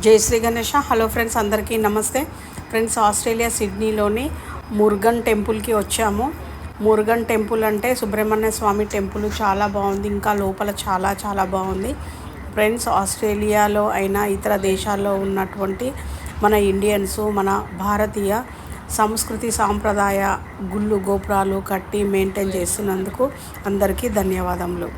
జై Shri Ganesha. Hello friends అందరికీ నమస్తే. ఫ్రెండ్స్ ఆస్ట్రేలియా సిడ్నీలోని మురుగన్ టెంపుల్కి వచ్చాము. మురుగన్ టెంపుల్ అంటే సుబ్రహ్మణ్య స్వామి టెంపుల్ చాలా బాగుంది. ఇంకా లోపల చాలా చాలా బాగుంది. ఫ్రెండ్స్ ఆస్ట్రేలియాలో అయినా ఇతర దేశాల్లో ఉన్నటువంటి మన ఇండియన్స్ మన భారతీయ సంస్కృతి సాంప్రదాయ గుళ్ళు గోపురాలు కట్టి మెయింటైన్ చేస్తున్నందుకు అందరికీ ధన్యవాదములు.